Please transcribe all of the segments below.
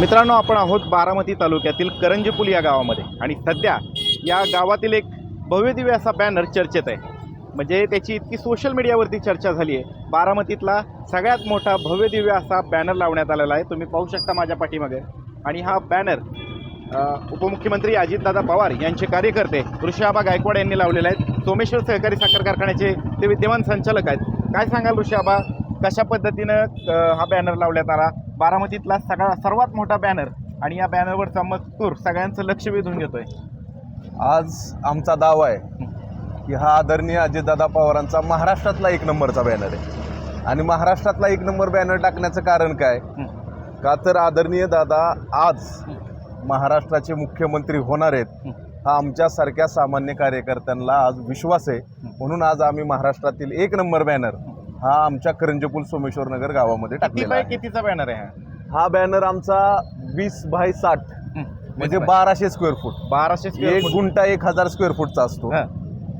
मित्रांनो आपण आहोत बारामती तालुक्यातील करंजीपूल या गावामध्ये. आणि सध्या या गावातील एक भव्यदिव्य असा बॅनर चर्चेत आहे. म्हणजे त्याची इतकी सोशल मीडियावरती चर्चा झाली आहे. बारामतीतला सगळ्यात मोठा भव्यदिव्य असा बॅनर लावण्यात आलेला आहे. तुम्ही पाहू शकता माझ्या पाठीमागे. आणि हा बॅनर उपमुख्यमंत्री अजितदादा पवार यांचे कार्यकर्ते ऋषाबा गायकवाड यांनी लावलेले आहेत सोमेश्वर सहकारी साखर कारखान्याचे ते विद्यमान संचालक आहेत. काय सांगाल ऋषाबा कशा पद्धतीनं हा बॅनर लावण्यात आला? बारामतीतला सगळा सर्वात मोठा बॅनर आणि या बॅनरवरचा मजकूर सगळ्यांचं लक्ष वेधून घेतोय. आज आमचा दावा आहे की हा आदरणीय अजितदादा पवारांचा महाराष्ट्रातला एक नंबरचा बॅनर आहे. आणि महाराष्ट्रातला एक नंबर बॅनर टाकण्याचं कारण काय? का तर आदरणीय दादा आज महाराष्ट्राचे मुख्यमंत्री होणार आहेत हा आमच्यासारख्या सामान्य कार्यकर्त्यांना आज विश्वास आहे. म्हणून आज आम्ही महाराष्ट्रातील एक नंबर बॅनर हा आमच्या करंजपूल सोमेश्वर नगर गावामध्ये टाकलेला बाय आहे. कितीचा बॅनर आहे हा? हा बॅनर आमचा वीस बाय साठ. म्हणजे बाराशे स्क्वेअर फूट बाराशे एक फूट गुंठा एक हजार स्क्वेअर फुटचा असतो. हा.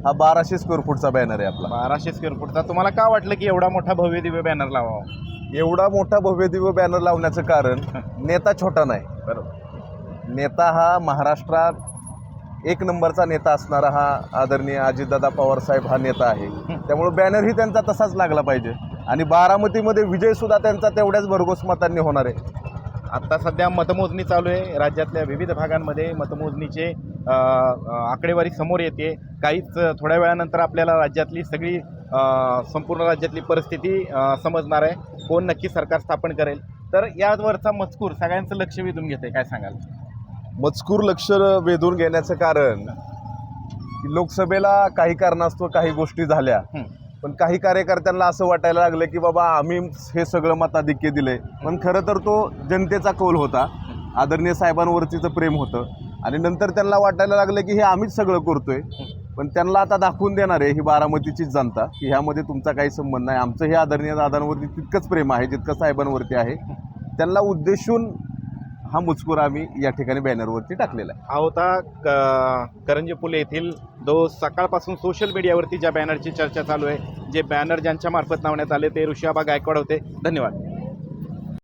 हा बाराशे स्क्वेअर फुटचा बॅनर आहे आपला. बाराशे स्क्वेअर फूटचा तुम्हाला का वाटलं की एवढा मोठा भव्य दिव्य बॅनर लावावा? एवढा मोठा भव्य दिव्य बॅनर लावण्याचं कारण नेता छोटा नाही. बरोबर. नेता हा महाराष्ट्रात एक नंबरचा नेता असणारा हा आदरणीय अजितदादा पवारसाहेब हा नेता आहे. त्यामुळे बॅनरही त्यांचा तसाच लागला पाहिजे. आणि बारामतीमध्ये विजयसुद्धा त्यांचा तेवढ्याच भरघोस मतांनी होणार आहे. आत्ता सध्या मतमोजणी चालू आहे. राज्यातल्या विविध भागांमध्ये मतमोजणीचे आकडेवारी समोर येते. काहीच थोड्या वेळानंतर आपल्याला राज्यातली सगळी संपूर्ण राज्यातली परिस्थिती समजणार आहे. कोण नक्की सरकार स्थापन करेल? तर यावरचा मजकूर सगळ्यांचं लक्ष वेधून घेते काय सांगाल? मजकूर लक्ष वेधून घेण्याचं कारण की लोकसभेला काही कारणास्तव काही गोष्टी झाल्या. पण काही कार्यकर्त्यांना असं वाटायला लागलं की बाबा आम्ही हे सगळं मताधिक्य दिलंय पण खरं तर तो जनतेचा कौल होता. आदरणीय साहेबांवरतीचं प्रेम होतं. आणि नंतर त्यांना वाटायला लागलं की हे आम्हीच सगळं करतोय. पण त्यांना आता दाखवून देणार आहे ही बारामतीचीच जनता की ह्यामध्ये तुमचा काही संबंध नाही. आमचं हे आदरणीय दादांवरती तितकंच प्रेम आहे जितकं साहेबांवरती आहे. त्यांना उद्देशून हा मुचकूर आम्ही या ठिकाणी बॅनरवरती टाकलेला आहे. हा होता क- करंजी पुले येथील जो सकाळपासून सोशल मीडियावरती ज्या बॅनरची चर्चा चालू आहे जे बॅनर ज्यांच्या मार्फत लावण्यात आले ते ऋषाबा गायकवाड होते. धन्यवाद.